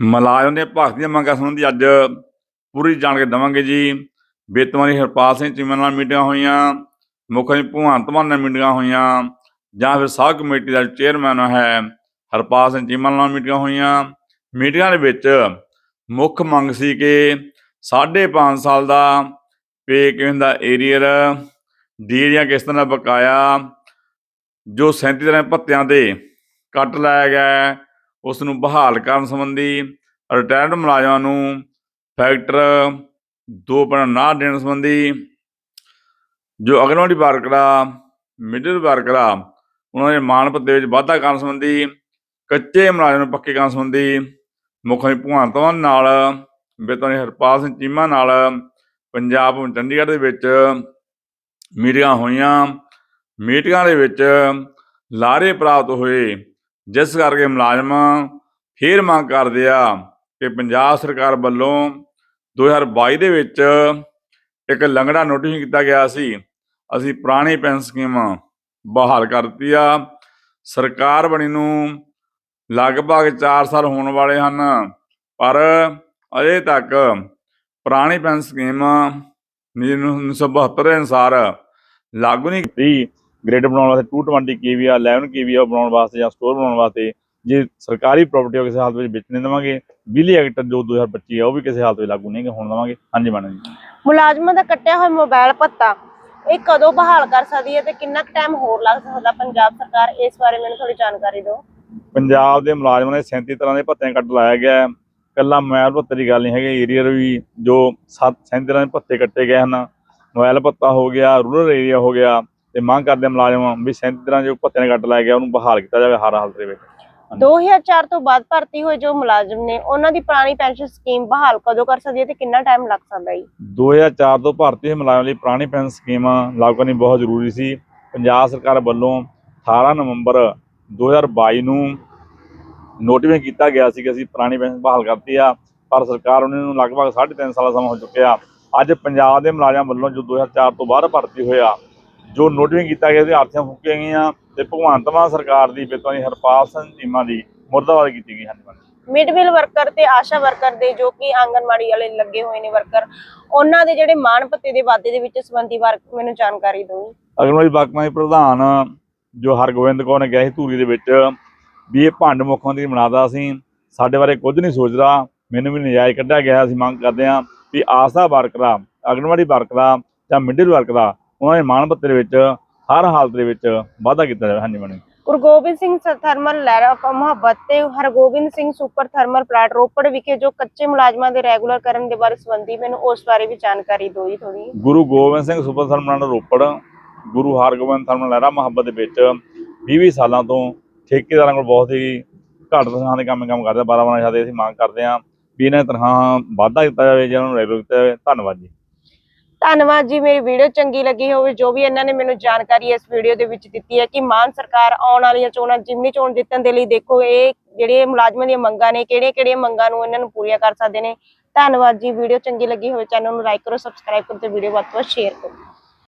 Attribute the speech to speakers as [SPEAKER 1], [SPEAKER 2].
[SPEAKER 1] ਮੁਲਾਜ਼ਮ ਦੇ ਭਗਤ ਦੀਆਂ ਮੰਗਾਂ ਸੰਬੰਧੀ ਅੱਜ ਪੂਰੀ ਜਾਣਕਾਰੀ ਦੇਵਾਂਗੇ ਜੀ। ਬੇਤਵਾਨੀ ਹਰਪਾਲ ਸਿੰਘ ਚੀਮਾ ਨਾਲ ਮੀਟਿੰਗਾਂ ਹੋਈਆਂ, ਮੁੱਖ ਮੰਤਰੀ ਭਗਵੰਤ ਮਾਨ ਨਾਲ ਮੀਟਿੰਗਾਂ ਹੋਈਆਂ, ਜਾਂ ਫਿਰ ਸਾਹ ਕਮੇਟੀ ਦਾ ਚੇਅਰਮੈਨ ਹੈ ਹਰਪਾਲ ਸਿੰਘ ਚੀਮਾ ਨਾਲ ਮੀਟਿੰਗਾਂ ਹੋਈਆਂ। ਮੀਟਿੰਗਾਂ ਦੇ ਵਿੱਚ ਮੁੱਖ ਮੰਗ ਸੀ ਕਿ 5.5 ਸਾਲ ਦਾ ਪੇ ਕਿਵੇਂ ਦਾ ਏਰੀਅਰ ਡੀ ਦੀਆਂ ਕਿਸ਼ਤਾਂ ਦਾ ਬਕਾਇਆ, ਜੋ 37 ਤਰ੍ਹਾਂ ਭੱਤਿਆਂ ਦੇ ਕੱਟ ਲਾਇਆ ਗਿਆ ਉਸ ਨੂੰ ਬਹਾਲ ਕਰਨ ਸੰਬੰਧੀ ਰਿਟਾਇਰਡ ਮੁਲਾਜ਼ਮਾਂ ਨੂੰ ਫੈਕਟਰ 2.9 ਦੇਣ ਸੰਬੰਧੀ ਜੋ ਅਗਨਵਾੜੀ ਵਰਕਰਾ ਮਿਡਲ ਵਰਕਰਾ ਉਹਨਾਂ ਦੇ ਮਾਣ ਭੱਤੇ ਵਿੱਚ ਵਾਧਾ ਕਰਨ ਸੰਬੰਧੀ, ਕੱਚੇ ਮੁਲਾਜ਼ਮ ਨੂੰ ਪੱਕੇ ਕਰਨ ਸੰਬੰਧੀ ਮੁੱਖ ਮੰਤਰੀ ਭਗਵੰਤ ਮਾਨ ਨਾਲ ਬੇਤਨੀ ਹਰਪਾਲ ਸਿੰਘ ਚੀਮਾ ਨਾਲ ਪੰਜਾਬ ਚੰਡੀਗੜ੍ਹ ਦੇ ਵਿੱਚ ਮੀਟਿੰਗਾਂ ਹੋਈਆਂ। ਮੀਟਿੰਗਾਂ ਦੇ ਵਿੱਚ ਲਾਰੇ ਪ੍ਰਾਪਤ ਹੋਏ। ਜਿਸ ਕਰਕੇ ਮੁਲਾਜ਼ਮ ਫੇਰ ਮੰਗ ਕਰਦੇ ਆ ਕਿ ਪੰਜਾਬ ਸਰਕਾਰ ਵੱਲੋਂ 2022 ਦੇ ਵਿੱਚ ਇੱਕ ਲੰਗੜਾ ਨੋਟਿਸ ਕੀਤਾ ਗਿਆ ਸੀ। ਅਸੀਂ ਪੁਰਾਣੀ ਪੈਨਸ਼ਨ ਸਕੀਮ ਬਹਾਲ ਕਰ ਦਿੱਤੀ ਆ। ਸਰਕਾਰ ਬਣੀ ਨੂੰ ਲਗਭਗ 4 ਸਾਲ ਹੋਣ ਵਾਲੇ ਹਨ, ਪਰ ਅਜੇ ਤੱਕ ਪੁਰਾਣੀ ਪੈਨਸ਼ਨ ਸਕੀਮ 1972 ਦੇ ਅਨੁਸਾਰ ਲਾਗੂ ਨਹੀਂ ਕੀਤੀ। ਗ੍ਰਿਡ ਬਣਾਉਣ ਵਾਸਤੇ 220 ਕੇਵੀ ਆ 11 ਕੇਵੀ ਆ ਬਣਾਉਣ ਵਾਸਤੇ ਜਾਂ ਸਟੋਰ ਬਣਾਉਣ ਵਾਸਤੇ ਜੇ ਸਰਕਾਰੀ ਪ੍ਰਾਪਰਟੀ ਕਿਸੇ ਹਾਲਤ ਵਿੱਚ ਵੇਚਣੇ ਦੇਵਾਂਗੇ ਬਿਜਲੀ ਐਕਟ ਜੋ 2025 ਹੈ ਉਹ ਵੀ ਕਿਸੇ ਹਾਲਤ ਵਿੱਚ ਲਾਗੂ ਨਹੀਂ ਹੋਣ ਦੇਵਾਂਗੇ। ਹਾਂਜੀ ਮੈਡਮ ਜੀ।
[SPEAKER 2] ਮੁਲਾਜ਼ਮਾਂ ਦਾ ਕੱਟਿਆ ਹੋਇਆ ਮੋਬਾਈਲ ਭੱਤਾ ਇਹ ਕਦੋਂ ਬਹਾਲ ਕਰ ਸਕਦੀ ਹੈ ਤੇ ਕਿੰਨਾ ਟਾਈਮ ਹੋਰ ਲੱਗ ਸਕਦਾ? ਪੰਜਾਬ ਸਰਕਾਰ ਇਸ ਬਾਰੇ ਮੈਨੂੰ ਥੋੜੀ ਜਾਣਕਾਰੀ ਦਿਓ।
[SPEAKER 1] ਪੰਜਾਬ ਦੇ ਮੁਲਾਜ਼ਮਾਂ ਦੇ 37 ਤਰ੍ਹਾਂ ਦੇ ਭੱਤੇ ਕੱਟ ਲਾਇਆ ਗਿਆ ਹੈ। ਕੱਲਾ ਮੋਬਾਈਲ ਭੱਤੇ ਦੀ ਗੱਲ ਨਹੀਂ ਹੈਗੀ ਏਰੀਅਰ ਵੀ ਜੋ 37 ਤਰ੍ਹਾਂ ਦੇ ਭੱਤੇ ਕੱਟੇ ਗਏ ਹਨ। ਮੋਬਾਈਲ ਭੱਤਾ ਹੋ ਗਿਆ ਰੂਰਲ ਏਰੀਆ ਹੋ ਗਿਆ। ਤੇ ਮੰਗ ਕਰਦੇ ਆ ਮੁਲਾਜ਼ਮ ਵੀ 37 ਤਰ੍ਹਾਂ ਜੋ ਭੱਤੇ ਨੇ ਕੱਟ ਲਾਇਆ ਗਿਆ ਉਹਨੂੰ ਬਹਾਲ ਕੀਤਾ ਜਾਵੇ ਹਰ ਹਾਲਤ ਦੇ ਵਿੱਚ।
[SPEAKER 2] 2004 ਤੋਂ ਬਾਅਦ ਭਰਤੀ ਹੋਏ ਜੋ ਮੁਲਾਜ਼ਮ ਨੇ ਉਹਨਾਂ ਦੀ ਪੁਰਾਣੀ ਪੈਨਸ਼ਨ ਸਕੀਮ ਬਹਾਲ ਕਦੋਂ ਕਰ ਸਕਦੀ ਹੈ ਤੇ ਕਿੰਨਾ ਟਾਈਮ ਲੱਗ ਸਕਦਾ ਹੈ
[SPEAKER 1] 2004 ਤੋਂ ਭਾਰਤੀ ਮੁਲਾਜ਼ਮਾਂ ਲਈ ਪੁਰਾਣੀ ਪੈਨਸ਼ਨ ਸਕੀਮ ਲਾਗੂ ਕਰਨੀ ਬਹੁਤ ਜ਼ਰੂਰੀ ਸੀ। ਪੰਜਾਬ ਸਰਕਾਰ ਵੱਲੋਂ 18 ਨਵੰਬਰ 2022 ਨੂੰ ਨੋਟੀਫਾਈ ਕੀਤਾ ਗਿਆ ਸੀ ਕਿ ਅਸੀਂ ਪੁਰਾਣੀ ਪੈਨਸ਼ਨ ਬਹਾਲ ਕਰਤੀ ਆ ਪਰ ਸਰਕਾਰ ਉਹਨਾਂ ਨੂੰ ਲਗਭਗ 3.5 ਸਾਲਾ ਸਮਾਂ ਹੋ ਚੁੱਕਿਆ। ਅੱਜ ਪੰਜਾਬ ਦੇ ਮੁਲਾਜ਼ਮਾਂ ਵੱਲੋਂ ਜੋ 2004 ਤੋਂ ਬਾਅਦ ਭਰਤੀ ਹੋਇਆ ਜੋ ਨੋਟੀਫਾਈ ਕੀਤਾ ਗਿਆ ਸੀ ਆਰਥੀਆਂ ਫੂਕੀਆਂ ਗਈਆਂ ਤੇ ਭਗਵੰਤ ਮਾਨ ਸਰਕਾਰ ਦੀ ਬੇਤਵਾਨੀ ਹਰਪਾਲ ਸਿੰਘ ਚੀਮਾ ਦੀ ਮੁਰਦਾਬਾਦ ਕੀਤੀ ਗਈ ਮੈਡਮ।
[SPEAKER 2] ਮਿਡ ਮਿਲ ਵਰਕਰ ਤੇ ਆਸ਼ਾ ਵਰਕਰ ਦੇ ਜੋ ਕਿ ਆਂਗਨਵਾੜੀ ਵਾਲੇ ਲੱਗੇ ਹੋਏ ਨੇ ਵਰਕਰ ਉਹਨਾਂ ਦੇ ਜਿਹੜੇ ਮਾਣ ਭੱਤੇ ਦੇ ਵਾਅਦੇ ਦੇ ਵਿੱਚ ਸੰਬੰਧੀ ਵਰ ਮੈਨੂੰ ਜਾਣਕਾਰੀ ਦਿਓ
[SPEAKER 1] ਅਗਨਵਾੜੀ ਬਾਕਮਾਂ ਦੇ ਪ੍ਰਧਾਨ ਜੋ ਹਰਗੋਬਿੰਦ ਕੌਰ ਨੇ ਕਿਹਾ ਸੀ ਧੂਰੀ ਦੇ ਵਿੱਚ ਵੀ ਇਹ ਭੰਡ ਮੁੱਖ ਮੰਤਰੀ ਬਣਾਦਾ ਸੀ ਸਾਡੇ ਬਾਰੇ ਕੁਝ ਨਹੀਂ ਸੋਚਦਾ ਮੈਨੂੰ ਵੀ ਨਜਾਇਜ਼ ਕੱਢਿਆ ਗਿਆ ਅਸੀਂ ਮੰਗ ਕਰਦੇ ਹਾਂ ਵੀ ਆਸਾ ਵਰਕਰਾ ਅਗਨਵਾੜੀ ਵਰਕਰਾ ਜਾਂ ਮਿਡਲ ਵਰਕਰਾ ਉਹਨਾਂ ਦੇ ਮਾਣ ਦੇ ਵਿੱਚ ਹਰ ਹਾਲਤ ਦੇ ਵਿੱਚ ਵਾਧਾ ਕੀਤਾ ਜਾਵੇ ਹਾਂਜੀ madam.
[SPEAKER 2] Guru Gobind Singh thermal of Mohabbat ਤੇ Hargobind Singh super thermal plant Ropar ਵਿਖੇ ਜੋ ਕੱਚੇ ਮੁਲਾਜ਼ਮਾਂ ਦੇ ਰੈਗੂਲਰ ਕਰਨ ਦੇ ਬਾਰੇ ਸੰਬੰਧੀ ਮੈਨੂੰ ਉਸ ਬਾਰੇ ਵੀ ਜਾਣਕਾਰੀ ਦਿਓ ਜੀ ਥੋੜੀ
[SPEAKER 1] Guru Gobind Singh super thermal Ropar Guru Hargobind thermal Lehra Mohabbat ਦੇ ਵਿੱਚ 20 ਸਾਲਾਂ ਤੋਂ ਠੇਕੇਦਾਰਾਂ ਕੋਲ ਬਹੁਤ ਹੀ ਘੱਟ ਤਨਖਾਹ ਦੇ ਕੰਮ ਕੰਮ ਕਰਦੇ 12 12 ਸਾਡੇ ਅਸੀਂ ਮੰਗ ਕਰਦੇ ਹਾਂ ਵੀ ਇਹਨਾਂ ਤਨਖਾਹ ਵਾਧਾ ਕੀਤਾ ਜਾਵੇ ਜਾਂ ਉਹਨਾਂ ਨੂੰ ਰੈਗੂਲਰ ਕੀਤਾ ਜਾਵੇ। ਧੰਨਵਾਦ ਜੀ।
[SPEAKER 2] ਧੰਨਵਾਦ ਜੀ, ਮੇਰੀ ਵੀਡੀਓ ਚੰਗੀ ਲੱਗੀ ਹੋਵੇ, ਜੋ ਵੀ ਇਹਨਾਂ ਨੇ ਮੈਨੂੰ ਜਾਣਕਾਰੀ ਇਸ ਵੀਡੀਓ ਦੇ ਵਿੱਚ ਦਿੱਤੀ ਹੈ ਕਿ ਮਾਨ ਸਰਕਾਰ ਆਉਣ ਵਾਲੀਆਂ ਚੋਣਾਂ ਜਿਮਨੀ ਚੋਣ ਜਿੱਤਣ ਦੇ ਲਈ ਦੇਖੋ, ਇਹ ਜਿਹੜੇ ਮੁਲਾਜ਼ਮਾਂ ਦੀਆਂ ਮੰਗਾਂ ਨੇ ਕਿਹੜੇ ਕਿਹੜੇ ਮੰਗਾਂ ਨੂੰ ਇਹਨਾਂ ਨੂੰ ਪੂਰੀਆਂ ਕਰ ਸਕਦੇ ਨੇ। ਧੰਨਵਾਦ ਜੀ ਵੀਡੀਓ ਚੰਗੀ ਲੱਗੀ ਹੋਵੇ ਚੈਨਲ ਨੂੰ ਲਾਈਕ ਕਰੋ ਸਬਸਕ੍ਰਾਈਬ ਕਰੋ ਤੇ ਵੀਡੀਓ ਵੱਧ ਤੋਂ ਵੱਧ ਸ਼ੇਅਰ ਕਰੋ।